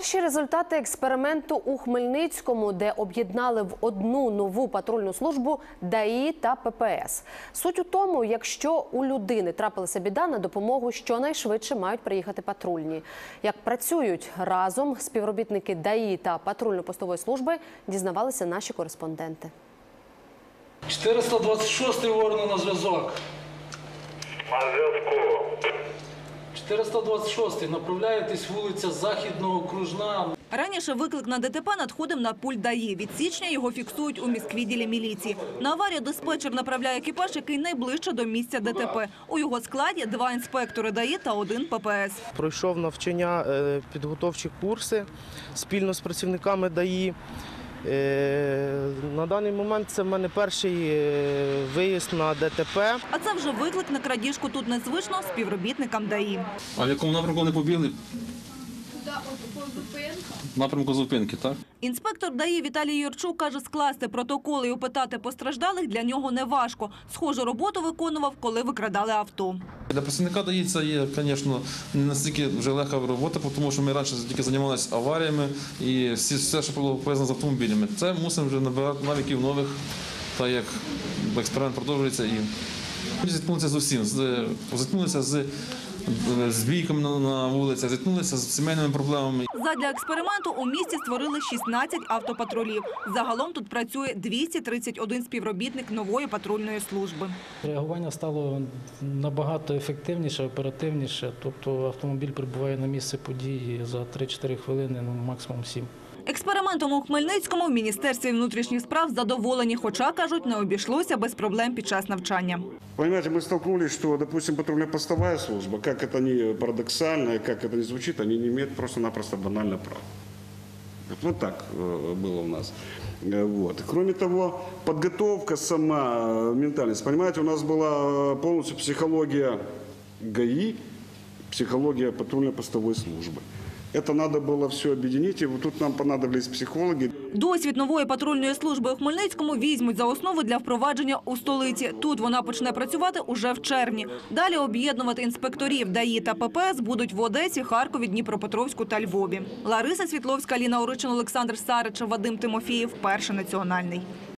Перші результати експерименту у Хмельницькому, де об'єднали в одну нову патрульну службу ДАІ та ППС. Суть у тому, якщо у людини трапилася біда, на допомогу щонайшвидше мають приїхати патрульні. Як працюють разом співробітники ДАІ та патрульно-постової служби, дізнавалися наші кореспонденти. 426 ворно на зв'язок. На зв'язку. 426 направляєтесь вулиця Західного окружна. Раніше виклик на ДТП надходив на пульт ДАІ. Від січня його фіксують у міськвідділі міліції. На аварію диспетчер направляє екіпаж, який найближче до місця ДТП. У його складі два інспектори ДАІ та один ППС. Пройшов навчання, е, підготовчі курси спільно з працівниками ДАІ. Е, На даний момент це в мене перший е, виїзд на ДТП. А це вже виклик на крадіжку тут незвично співробітникам ДАІ. А в якому напрямку вони побігли? Напрямку зупинки, так? Інспектор ДАІ Віталій Юрчук каже, скласти протоколи і опитати постраждалих для нього не важко. Схожу роботу виконував, коли викрадали авто. Для працівника це є, звісно, не настільки вже легка робота, тому що ми раніше тільки займалися аваріями і всі, все, що було пов'язано з автомобілями. Це мусимо вже набирати навиків нових, так як експеримент продовжується. І ми зіткнулися з усім. Зіткнулися з, з бійками на, на вулицях, зіткнулися з сімейними проблемами. Задля експерименту у місті створили 16 автопатрулів. Загалом тут працює 231 співробітник нової патрульної служби. Реагування стало набагато ефективніше, оперативніше. Тобто автомобіль прибуває на місце події за 3-4 хвилини, ну максимум 7. Експериментом у Хмельницькому в Міністерстві внутрішніх справ задоволені, хоча, кажуть, не обійшлося без проблем під час навчання. Понимаете, мы столкнулись, что, допустим, патрульно-постовая служба, как это ни парадоксально, и как это ни звучит, они не имеют просто-напросто банально права. Вот так э, было у нас. Э, Вот. Кроме того, подготовка сама, э, ментальность. Понимаете, у нас была э, полностью психология ГАИ, психология патрульно-постовой службы. Это надо было все объединить, и вот тут нам понадобились психологи. Досвід нової патрульної служби у Хмельницькому візьмуть за основу для впровадження у столиці. Тут вона почне працювати уже в червні. Далі об'єднувати інспекторів ДАІ та ППС будуть в Одесі, Харкові, Дніпропетровську та Львові. Лариса Світловська, Ліна Оричин, Олександр Сарич, Вадим Тимофієв. Перший національний.